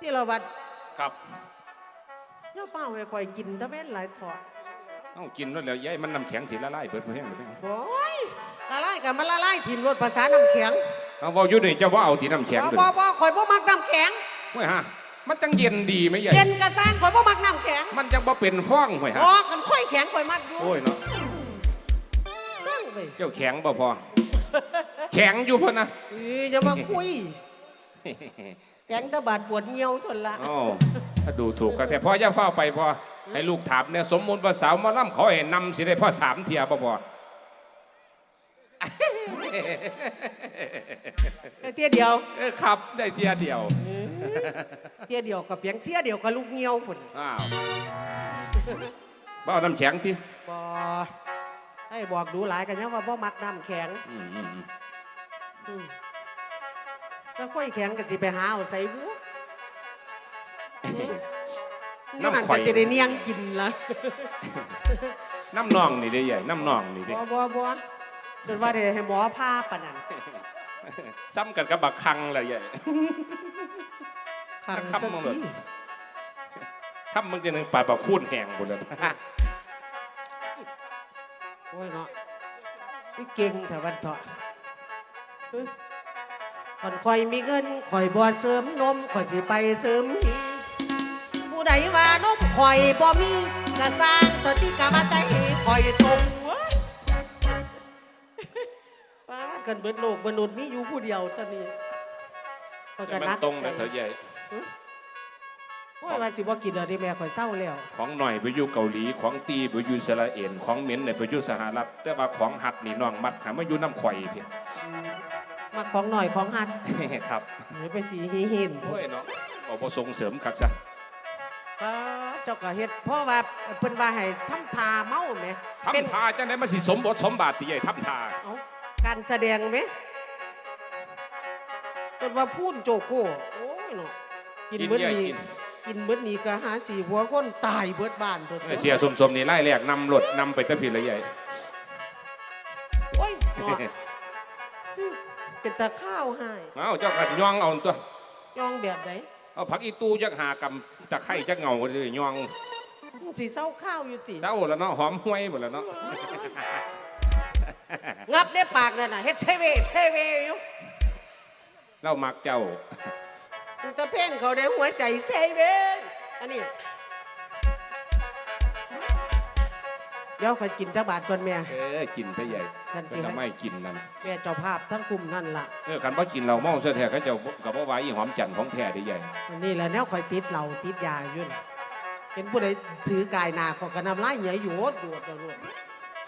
ที่เราวัดครับเจ้าฟ้าให้คอยกินตะเว้นหลายถอดต้องกินแล้วแล้วยายมันน้ำแข็งสิละลายเบิดเพื่อนเลยโอ้ยละลายกับมันละลายถิ่มรถภาษาน้ำแข็งเอาบอกอยู่นี่เจ้าว่าเอาที่น้ำแข็งบ่ด้บ่วยบ่คอยบ่มักน้ำแข็งห่วยฮะมันจังเย็นดีไหมยายเย็นกระซ่างคอยบ่มักน้ำแข็ง มันจังบ่เป็นฟ้องห่วยฮะออกกันค่อยแข็งคอยมักอยู่โอ้ยเนาะสั่งเลยเจ้าแข็งบ่พอแข็งอยู่พอนะเอ้ยอย่ามาคุย แข็งแตะบาดปวดเหี่ยวทนละอ๋อถ้าดูถูกก็แต่พ่อย่าเฝ้าไปพอให้ลูกถามเนี่ยสมมุติว่าสาวหมาล่ำขอให้นำสิได้พ่อสามเทียบ่พอเที่ยเดียวเออครับได้เทียเดียว เที่ยเดียวกับเพียงเที่ยเดียวกับลูกเหี่ยวพุ่นอ้าวบ่เอาน้ำแข็งทีบ่ให้บอกดูหลายกันยังว่าบ่มักน้ำแข็งอืมอืมอืมอืม ก็ค่อยแข็งก็สิไปหาเอาใส่บัวน้ำมันก็จะได้เนียงกินละน้ำนองนี่ได้ใหญ่น้ำนองนี่ดิบ่บ่บ่จนว่าได้ให้หมอพาปานนั้นซ้ำกันกับบักคังแหละใหญ่ขังครับสักมึงเหรอทีถ้ามึงจะนึงปลาปลาคูนแห้งหมดเลยโอ้ยเนาะนี่เก่งแต่วันเถาะเอ้ย ก่อนคอยมีเงินคอยบ่เสริมนมคอยสิไปเสริมหีผู้ใดว่านมคอยบ่มีกระสร้างตัวที่กะมาใจคอยตรงเว้ยป้าดกันเบิดโลกมนุษย์มีอยู่ผู้เดียวตอนนี้ข้อยก็มันนักตรงนะเธอใหญ่โอ้ยว่าสิบ่กินแล้วเดิแม่ข่อยเศร้าแล้วของหน่อยไปอยู่เกาหลีของตีไปอยู่อิสราเอลของเหม็นเนี่ยไปอยู่สหรัฐแต่ว่าของหัดนี่น้องมัดขามาอยู่น้ำข่อยเพีย มาของหน่อยของหัดครับหรือไปสีหิหินโอ้ยเนาะเอาบ่ส่งเสริมคักซะป้าดเจ้าก็เฮ็ดเพราะว่าเพิ่นว่าให้ทำทาเมาแหมเป็นทำทาจังได๋มาสิสมบทสมบาทติใหญ่ทำทาเอาการแสดงไหมเพิ่นว่าพูนโจโก้โอ้ยเนาะกินกินเบิดใหญ่นี้กินกินเบิดนี้ก็หาสีหัวคนตายเบิดบ้านตัวเออเสียสมๆนี่ไล่แรกนำรถนำไปแตะผิดละใหญ่โอ้ย เนาะเป็นตาข้าวให้เอ้าเจ้ากัดย่องเอาตัวยองแบบไหนเอาผักอีตู้จักหากำตะไคร้จักเงาก็เลยย่องสีเศร้าข้าวอยู่ติเจ้าแล้วเนาะหอมห้วยหมดแล้วเนาะงับในปากนั่นน่ะเฮ็ดเซเวเซเวอยู่เรามักเจ้ามันตะเพ่งเขาได้หัวใจเซเวอันนี้ เดี๋ยวไปกินจักบาทก่อนแม่ เออกินซะใหญ่กันสิก็ให้ไม่กินนั่นแม่เจ้าภาพทั้งคุมนั่นล่ะเออคันว่ากินเราเมาเสื้อแท้เขาเจ้ากับว่าไว้อีหอมจันทร์ของแท้ได้ใหญ่อันนี้แหละแนวคอยติดเหล่าติดยาอยู่น่ะเห็นผู้ใดถือกายหนาขอกระนำลายเหนียอยู่โอดโดดโดดโดด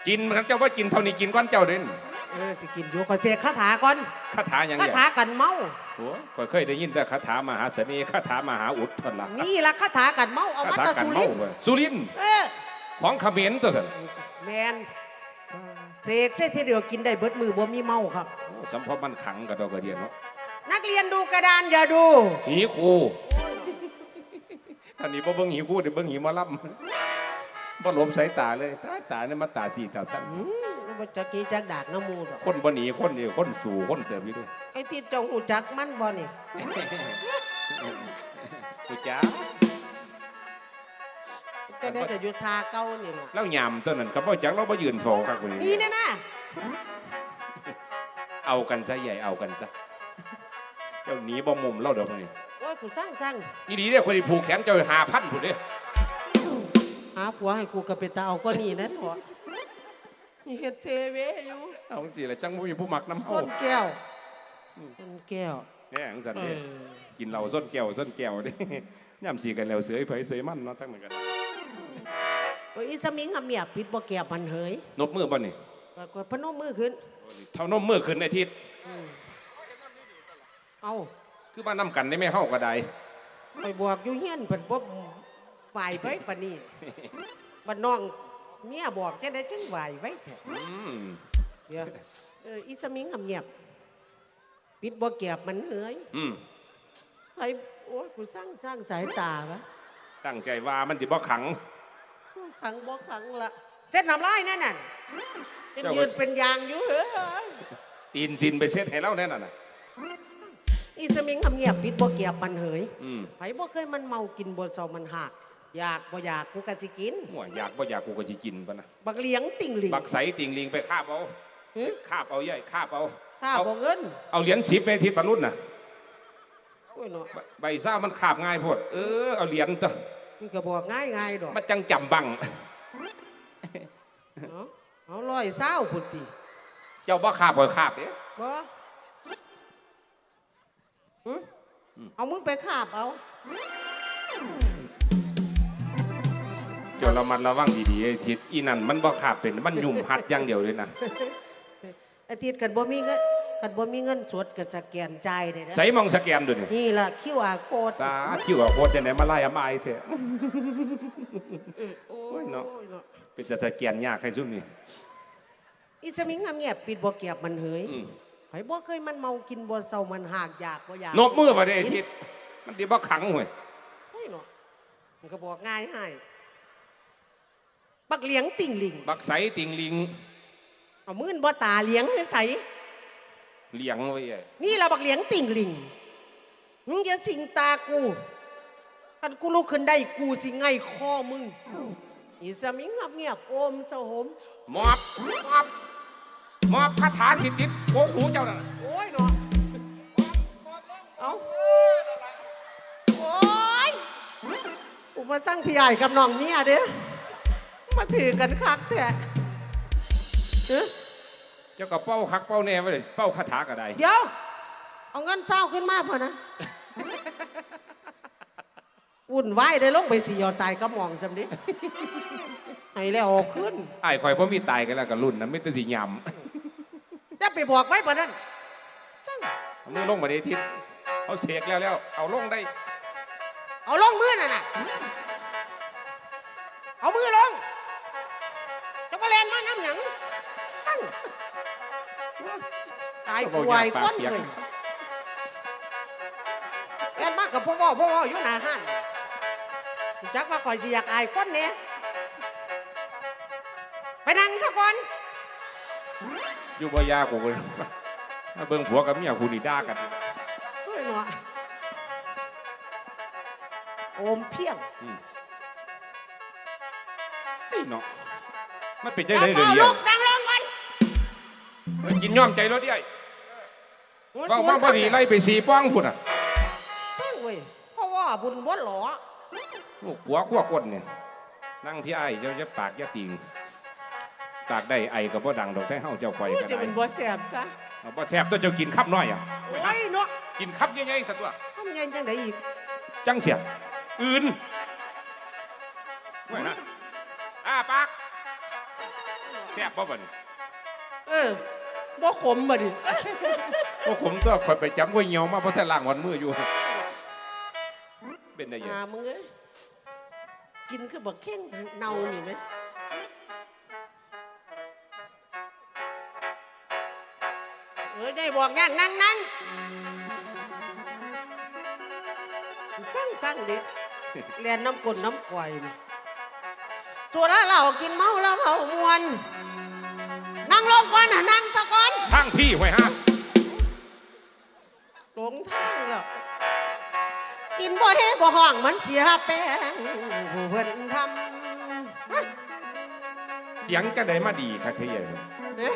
กินครับเจ้าว่ากินเท่านี้กินก้อนเจ้าเด่นเออสิกินอยู่ขอเสกคาถาก่อนคาถาอย่างคาเดียวถากันเมา โอ้ก็เคยได้ยินแต่คาถามหาเสน่ห์คาถามหาอุดทนละนี่ละคาถากันเมาเอาคามาถาตะกันสุเมารินทร์เว้ยสุรินทร์เออ ของเขมรตัวสันแมนเสกเส้นทีเดียวกินได้เบิดมือบ่มีเมาครับโอ้สัมพอมันขังกับดอกกระเดียนเนาะนักเรียนดูกระดานอย่าดูหีคูท่านนี้บ่เบิ่งหีคูเดี๋ยวเบิ่งหีหมาล่ำบ่หลบสายตาเลยตาตาเนี่ยมาตาสีตาสั้นอืมแล้วบ่จักกี้จักดากน้ำมูดอกคนบ่หนีคนนี่คนสู่คนเติมอยู่ด้วยไอ้ที่เจ้าหูจักมันบ่นี่กูจ้า แต่ได้แต่อยู่ทาเก่านี่ล่ะแล้วยามตัวนั้นก็บ่จักเราบ่ยืนโฟกักกูนี่แน่นะเอากันซะใหญ่เอากันซะเจ้าหนีบ่มุมเราเดี๋ยวนี้โอ้ยกูสร้างสร้างอีดีเด้คนที่ผูกแขนเจ้าหาพันผู้เด้หาผัวให้กูกับเป็นตาเอาก็นี่นะถั่วนี่เฮ็ดเซเวอยู่เอาสิละจังบ่มีผู้มักน้ำเฮาส้นแก้วส้นแก้วแน่จังซั่นเอเด้อกินเหล้าส้นแก้วส้นแก้วเด้ย่ำสีกันแล้วเสือไผเสือมันเนาะทั้งนั้นกัน โอ้ยอีสมิงอะเมียปิดบ่แก้วมันเหยนบมือบ่นี่ก็ก็พนมมือขึ้น เท่านมมือขึ้นในทิศอืมเอาคือมานํกันได้แม่เฮาก็ได้ไปบวกอยู่เฮียนเพิ่นบ่ไหวไปปานนี้บัดน้องเมียบอกจังได๋จังไหวไว้แท้อืมเดี๋ยวเอออีสมิงอะเมียปิดบ่แก้วมันเหยอืมไปโอ้ยกูสร้างสร้างสายตาวะตั้งใจว่ามันสิบ่ขัง ขังบ่ขังละเส้นน้ำลายแน่น่ะเป็นเจ้ายืนเป็นยางอยู่เฮ้ยตีนซินไปเช็ดให้เราแน่นอนน่ะอีสมิงทำเงียบปิดบ่เกียบมันเหยอืมไผบ่เคยมันเมากินบ่เซามันหักอยากบ่อยากกูก็สิกินหัวอยากบ่อยากกูก็สิกินปะนะบักเลี้ยงติ่งหลิงบักใสติ่งลิงไปคาบเอาหึคาบเอาใหญ่คาบเอาถ้าเอาบ่เงินเอาเหรียญสิบไปที่ปนุษน่ะโอ้ยเนาะใบใบซ่ามันคาบง่ายโพดเออเอาเหรียญตัว มันก็บอกง่ายๆดอกมันจังจำบังเนาะเอาร้อยเศร้าพุ่นติเจ้าบ่คาบบ่คาบเด้บ่หึเอามึงไปคาบเอาเจ้าระมัดระวังดีๆไอ้ทิศอีนั่นมันบ่คาบเป็นมันยุ่มหัดอย่างเดียวเลยนะ อาทิตย์กันบ่มีเงิน กันบ่มีเงินสดก็สแกนจ่ายได้นะใส่มองสแกนดูนี่นี่ล่ะ QR code ตาคิวกับโคตรจังไหนมาไล่อำอายเถอะโอ้ยเนาะเนาะเป็นจะสแกนยากให้ซุ่มนี่อีสมิงทำเงียบปิดบ่เกียบมันเหยอืมไผบ่เคยมันเมากินบ่เซามันหากอยากบ่อยากนบมือมาได้ไอ้ทิศมันดีบ่ขังห่วยโอ้ยเนาะมันก็บอกง่ายให้บักเลี้ยงติ่งหลิง บักใสติ่งลิงเอามื่นบ่ตาเลี้ยงให้ใส เลี้ยงไว้ไอ้นี่เราบักเลี้ยงติ่งหลิงมึงอย่าสิงตากูคันกูลุกขึ้นได้กูสิไงคอมึง อีสมิงงับเงียบโอมสะหมมอบมอบมอบคาถาสิติดโกหูเจ้านั่นน่ะโอ้ยเนาะเอาโอ้ยอุมาสร้างพี่ใหญ่กับน้องเมียเด้อมาถือกันคักแท้ เอ้อเจ้าก็เป้าคักเป้าแน่ไว้เลยเป้าคาถาก็ได้เดี๋ยว เอาเงินเศร้าขึ้นมาพอนะ วุ่นวายได้ลงไปสี่ยอตายก็มองจำดิให้แล้วเอาขึ้นไอ้ายข่อยพ่มีตายกันแล้วก็รุ่นนะไม่ต้องสิยจะไปบอกไว้ปะนั้นจังำเอามือลงมาได้ทิศเอาเสกแล้วแล้ว เอาลงได้เอาลงมือน่ะนะเอามือลงจะก็แลนมาน้ำหยังจังตายป่วยก้นเลยแลนมากกับพ่อพ่อพ่ออยู่หน้าห้านจักว่าคอยสิอยากอายก้นเนี่ยไปนั่งซะก่อนอยู่บ่ยากกูเบิ่งมาเบิ่งผัวกับเมียกูนี่ด่ากันเฮ้ยเนาะโอมเพียงไอ้เนาะมันเป็นจังได๋เดี๋ยวนี้ลูกดังลงไปเฮ้ยกินย่อมใจรถให ญ่ว่าว่าพอดีไล่ไปสีป้องพุ่นอะใช่เว้ยเพราะว่าบุญวัดหลอลูกผัวขั้วก้นเนี่ยนั่งที่ไอ้เจ้าจะปากจะติงปากได้ไอกับบ่ดังดอกแท้เฮาเจ้าข่อยโอ้ยก็จะได้เป็นบัวแสบซะเอาบ่แซ่บตัวเจ้ากินคับน้อยอะโอ้ยเนาะกินคับใหญ่ๆสักตัวทำยังจังไดอีกจังเสียอื่นไว้นะอ้าปากแซ่บบ่บัดนี้เออ บ่ขมบ่ดิโอ้ผมตัวข่อยไปจำก๋วยเหี่ยวมาเพราะแต่ล้างวันมืออยู่ เป็นได้ยังอ่ามึงเอ้ยกินคือบักเข่งเน่านี่ไหมเออได้บอกนั่งนั่งนั่งสั่งสั่งดิเรียนน้ำกลนน้ำก่อยนี่สัวแล้วเรากินเมาแล้วเขามวนนั่ง ลงก่อนนะนั่งซะก่อนทางพี่ไว้ฮะหลงทางแล้วกินบ่เฮบ่ห้องมันเสียแป้งผู้เพิ่นทำเสียงจะได้มาดีครับที่ใหญ่เอ๊ะ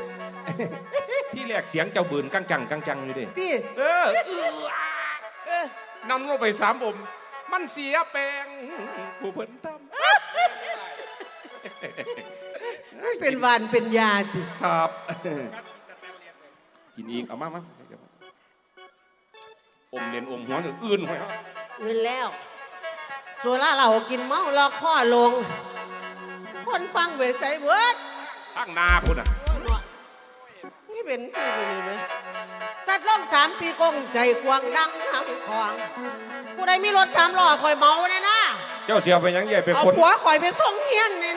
ที่แรกเสียงเจ้าบืนกังจังกังจังอยู่เดิตีเออเอออะเอ้ยนำลงไปสามอมมันเสียแปลงผู้เพิ่นท เป็นหวานเป็นยาติำครับ กินอีกเอามามาอมเรียนอมหัวหนึ่งอื่นหอยฮะอื่นแล้วสัวละเรากินเมาแล้วข้อลง คนฟังเวใส่เวิร์ดข้างหนาพุ่นอะโอ้ยเนาะนี่เป็นชื่อนี่ไหมสัตว์ล่องสามสี่กงใจกวางดังทั้งของผู้ใดมีรถสามล้อคอยเมาแน่นะ เจ้าเสียวไปยังใหญ่ไปเอาคนผัวข่อยไปส่งเฮียนนี่ยื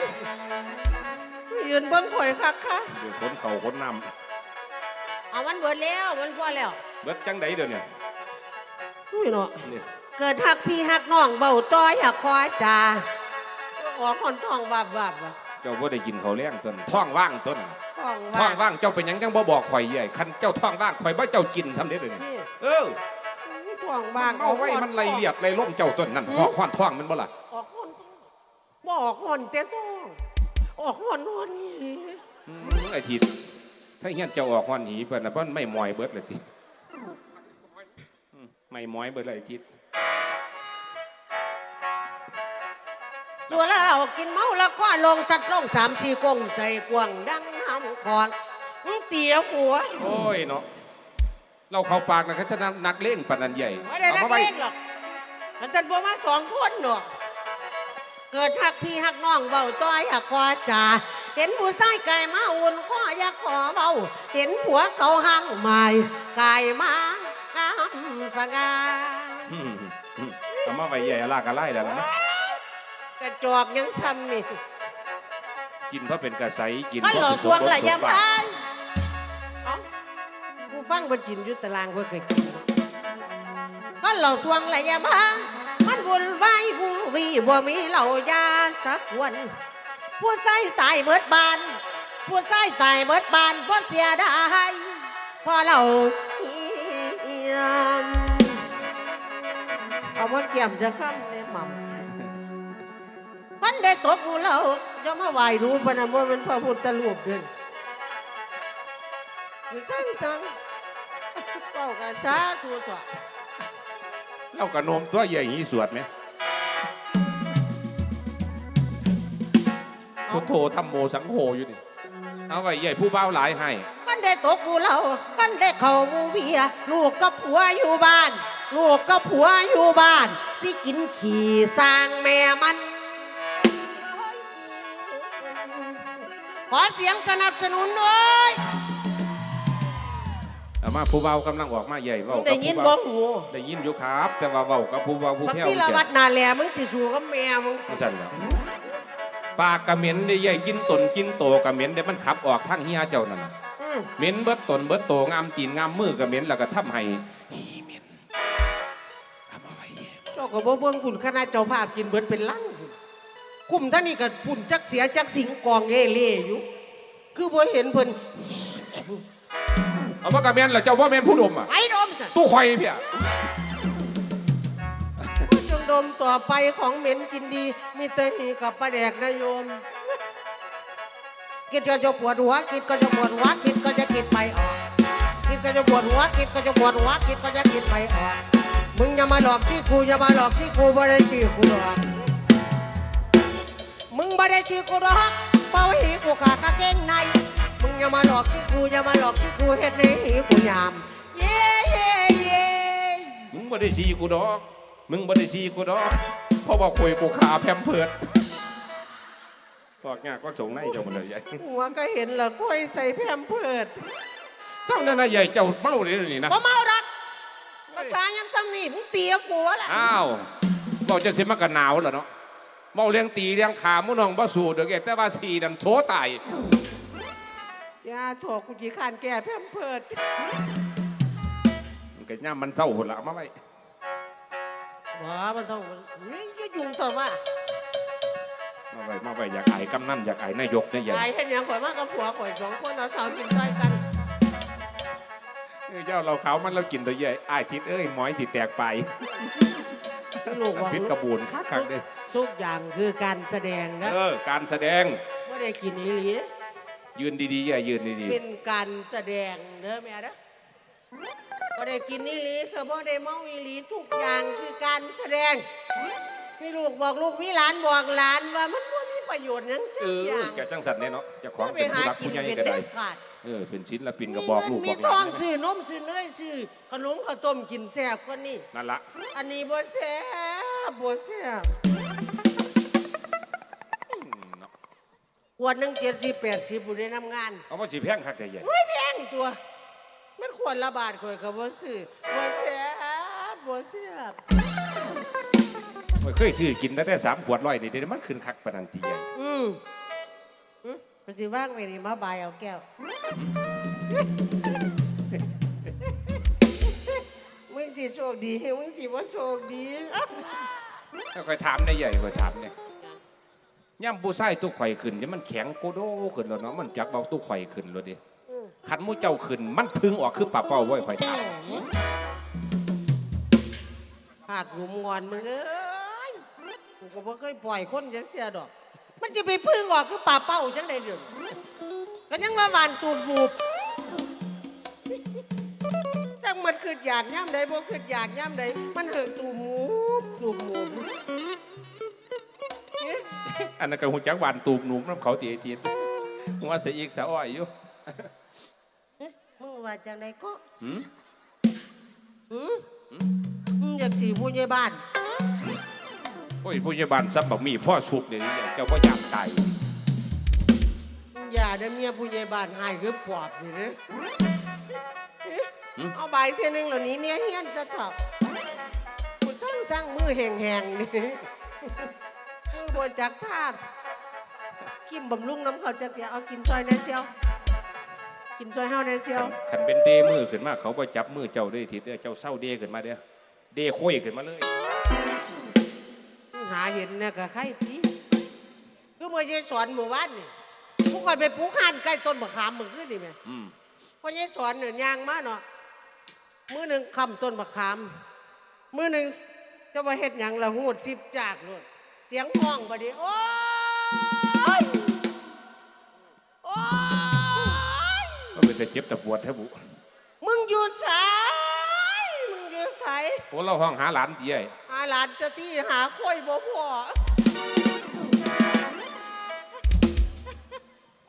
นเบิ้งข่อยคักค่ะเดี๋ยวคนเขาคนนเอามันเบิดแล้วมันพอแล้วำเบิดจังไดเดี๋ยวนี้อุ้ยเนาะนี่เกิดหักพี่หักน้องเบาต้อยหักคอยจ่าออกคนท้องบาบวาบว่ะเจ้าบ่ได้กินข้าวแรงต้นท้องว่างต้นท้องท้ว่าองว่างเจ้าเป็นหยังจังบ่บอกข่อยใหญ่คันเจ้าท้องว่างข่อยบ่เจ้ากินซ้ำเด้อเดี๋ยวนี้นี่เอออืท้องบางเมาไว้มันไล่เลียดไล่ล้มเจ้าต้นนั่นหอกควานท้องมันบ่ล่ะออกห้อนท้องบ่ออกห้อนแต่ท้อง ออกห้อนนอนนี่อืมไอ้ทิดถ้าเฮียนเจ้าออกควานหนีเพิ่นน่ะเพิ่นไม่มอยเบิดเลยติอืมไม่มอยเบิดเลยไอ้ทิดส่วนแล้วกินเมาแล้วก็ลงสัตว์ลงสามสี่กงใจกว้างดังน้ำคอนเตี๋ยวหัวโอ้ยเนาะเราเข้าปากนะเขาจะนักเล่นปานนันใหญ่ไม่ได้นักอามาไว้ เลงหรอกมันจันบัวมาสองคนหนอก เกิดหักพี่หักน้องเบาต้อยหักคอจ่าเห็นผู้ชายไก่มาอุ่นข้ออยากขอเบาเห็นผัวเขาหังใหม่ไก่มางามสง่าอืมอืมเอามาไว้ใหญ่ลากกระไล่แล้วนะกระจอกยังซ้ำนี่กินเพราะเป็นกระใสกินมันเพหล่อสวงละยามบัติพานเอ้ากูฟังมันกินยุตารางเพื่อเคยกินมันหล่อสวงละยามพามันวุ่นวาย วูวีบ่มีเหล่ายาสักวันผู้ใส่ตายเบิดบานผู้ใส่ตายเบิดบานเพราะเสียดายเพอเราเอียมเอามาเกี่ยมจะข้ามในหม่ำมันได้ตบกูเราจะมาไหวรู้ปะนะว่าเป็นพระพุทธรูปเดินคือสั่งสั่งเป้ากระชาตัวตัวเรากระโนมตัวใหญ่หีสวดไหม พุทโธธรรมโมสังโฆอยู่นี่เอาไว้ใหญ่ผู้เบ้าหลายให้ มันได้ตกกูเรา มันได้เข้าหมูเบีย ลูกกับผัวอยู่บ้าน ลูกกับผัวอยู่บ้าน สิกินขี่สร้างแม่มัน ขอเสียงสนับสนุนด้วยเอามาผู้เบ้ากำลังออกมาใหญ่เว้ากับได้ยินผู้บ้เบ้าองหูได้ยินอยู่ครับ แต่ว่าเว้ากับผู้เบ้าผู้บางแพ้วทีละวัดนาแลมึงสิสู้กับแม่มึงก็สั่นแล้ว ปากกระเหม็นได้ใหญ่กินตนกินโตกระเหม็นได้มันขับออกทางเฮียเจ้านั่นน่ะอืมเหม็นเบิดตนเบิดโตงามตีนงามมือกระเหม็นแล้วก็ทำให้ฮีเหม็นเอามาไว้แย่เจ้าก็บ่เบิ่งคุณคณะเจ้าภาพกินเบิดเป็นลังกลุ่มท่านนี่ก็พุ่นจักเสียจักสิงกองเอเล่อยู่คือบ่เห็นเพิ่นเอามากระเหม็นแล้วเจ้าว่าแม่นผู้ดมอะไปดมซะตู้ข่อยเพียผู้จง ดมต่อไปของเหม็นกินดี มีแต่หีกับปลาแดกนะโยมคิดก็จะปวดหัวคิดก็จะปวดหัวคิดก็จะคิดไปออกคิดก็จะปวดหัวคิดก็จะปวดหัวคิดก็จะคิดไปออกมึงอย่ามาหลอกที่กูอย่ามาหลอกที่กูบ่ได้ชื่อกูหรอกมึงบ่ได้ชื่อกูหรอกเป่าหีกูขากางเกงในมึงอย่ามาหลอกที่กูอย่ามาหลอกที่กูเฮ็ดในหีกูยามเย้เย้เย้มึงบ่ได้ซีกูดอก มึงบ่ได้ซีกูดอกเพราะว่าคุยกูขาแพมเพิดบอกงากก็สงในเจ้ามันเลยใหญ่หัวก็เห็นละก้อยใส่แพมเพิดเจ้านั่นน่ะใหญ่เจ้าเมาเลยนี่นะบ่เมาดักภาษายังซ้ำนี่มึงเตียกูวะล่ะอ้าวบอกจะสิมากันหนาวเหรอเนาะเมาเลี้ยงตีเลี้ยงขามุน้องบ่สู้เด้อแกแต่ว่าสีนั่นโถตายอย่าถอกกูจีขานแก่แพมเพิดมันก็ย่ำมันเศร้าหุ่นละเอามาไว้ ว้ามันต้องเฮ้ยจะยุ่งต่อว่ามาไว้มาไว้อยากไอ้กำนันอยากไอ้นายกเนี่ยใหญ่ตายเห็นยังข่อยมากกับผัวข่อยสองคนเราสาวกินด้วยกันเออเจ้าเราเขาวมันเรากินตัวใหญ่ไอ้ายทิศเอ้ยหมอยที่แตกไปลูกว่าพิษกระบูนคักคักๆเด้อทุกอย่างคือการแสดงนะเออการแสดงไม่ได้กินอีหลีนะยืนดีๆอย่ายืนดีเป็นการแสดงเด้อแม่เด้อไม่ได้กินอีหลีคือบ่ได้เมาอีหลีทุกอย่างคือการ แสดง มีลูกบอกลูกมีหลานบอกหลานว่ามันบ่มีประโยชน์หยังๆจัเอกออย่างแกจังสันเนี่ยเนาะเจะของไปเป็นหาผู้รักกินผู้ใหญ่เป็นก็เด็ได้ดขาดเออเป็นศิลปินก็บอกลูกมีบอกหทลาองนซื้อนมซื้อเนยซื้อขนมข้าวต้มกินแซ่บกว่านี่ นั่นละอันนี้บ่แซ่บบ่แซ่บอืมเนาะขวดหนึงเจ็ดสิบแปดสิบบุได้น้ำงานเอาว่าสิแพงคักแต่ใหญ่ไม่แพงตัว มันขวดละบาทข่อยก็บ่ซื้อบ่แซ่บบ่แซ่บ ไม่เคยซื้อกินตั้งแต่สามขวดร้อยนี่เดี๋ยวมันขึ้นคักปานนันทีใหญ่อืมอืมมันสิว่างไว้นี่มาบายเอาแก้วมึงสิโชคดีมึงสิบ่โชคดีแล้วค่อยถามได้ใหญ่ค่อยถามเนี่ยย่ำผู้ชายตู้ข่อยขึ้นเนี่ยมันแข็งโกโดขึ้นแล้วเนาะมันจักเบาตู้ข่อยขึ้นเลยดิอืมขันหมูเจ้าขึ้น มันพึงออกคือปลาเป้าไว้ข่อยถาม หากหลุมงอนมึงเอ้ย กูก็บ่เคยปล่อยคนจังเสียดอก มันจะไปพึ่งออกคือป่าเป้าจังไดเดี๋ยวนี้ก็ยังมาหวานตูดบูบจังมันขึ้นอยากย่ำใดบ่ขึ้นอยากย่ำใดมันเหิงตูหมูตูหมูเอ๊ะอันนั้นก็หูจักหวานตูบหนุ่มน้ำเขาตีไอทีนหัวเสียอีกสะอ้อยอยู่เอ๊ะมึงว่าจังไดก็หืมหือมึงอยากสีผู้ใหญ่บ้าน โอ้ยผู้ใหญ่บ้านซับบักมีพ่อสุกเดี๋ยวนี้เจ้าก็อยากตายอย่าเด้อเมียผู้ใหญ่บ้านหายคือปอบนี่เด้อเอ๊ะหืมเอาใบเท่ยหนึงเหล่านี้เมียเฮียนจะถอบกูสร้างสร้างมือแห่งๆนี่มือบนจักทาดกินบำรุงน้ำเขาจะเตียเอากินซอยในเชียว กินซอยเฮาในเชียวขันเป็นเดมือขึ้นมาเขาก็จับมือเจ้าด้วยทีเดียวเจ้าเศร้าเดขึ้นมาเด้อเดคุยขึ้นมาเลย หาเห็นเนี่ยก็ใครทีคือเมื่อจะสอนหมู่บ้านนี่ผู้คอยไปปลูกห่านใกล้ต้นมะขามมือขึ้นนี่ไหมอืมพอยายสอนเนี่ยยางมาเนาะมือหนึ่งคำต้นมะขาม มือหนึ่งจะมาเฮ็ดหยังละหูดสิบจากเลยเสียงห้องบดนีโอ้ยโอ้ยก็เป็นแต่เจ็บแต่ปวดแทบุมึงอยู่ไสมึงอยู่ไสโอ้เราห้องหาหลานตีไอ้ หาหลานจะที่หาค่อยบ่พอ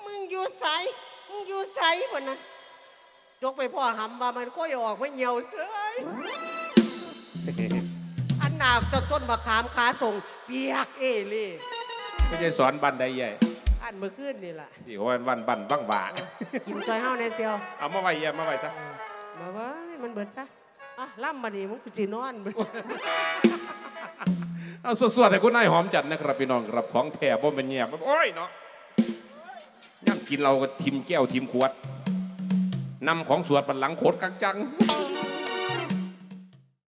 มึงอยู่ไสมึงอยู่ไสพนนะจกไปพ่อหำว่ามันค่อยออกไม่เหี่ยวเสยอันหนาวต้นต้นมะขามขาส่งเปียกเอเล่ไม่ใช่สอนบันไดใหญ่อันเมื่อคืนนี่แหละที่เขาว่าวันบันบ้างบ่ากินซอยเฮาในเซียวเอามาไว้เยี่ยมมาไว้ซะมาไว้มันเบิดซะ อะล่ำมาดีมึงกูจีนอนเอาสวดๆให้คุณนายหอมจัดนะครับพี่น้องครับของแถบบ่เป็นแงียบโอ้ยเนาะย่ำกินเราก็ทิมแก้วทิมขวดนำของสวดบันหลังโคตรกังจัง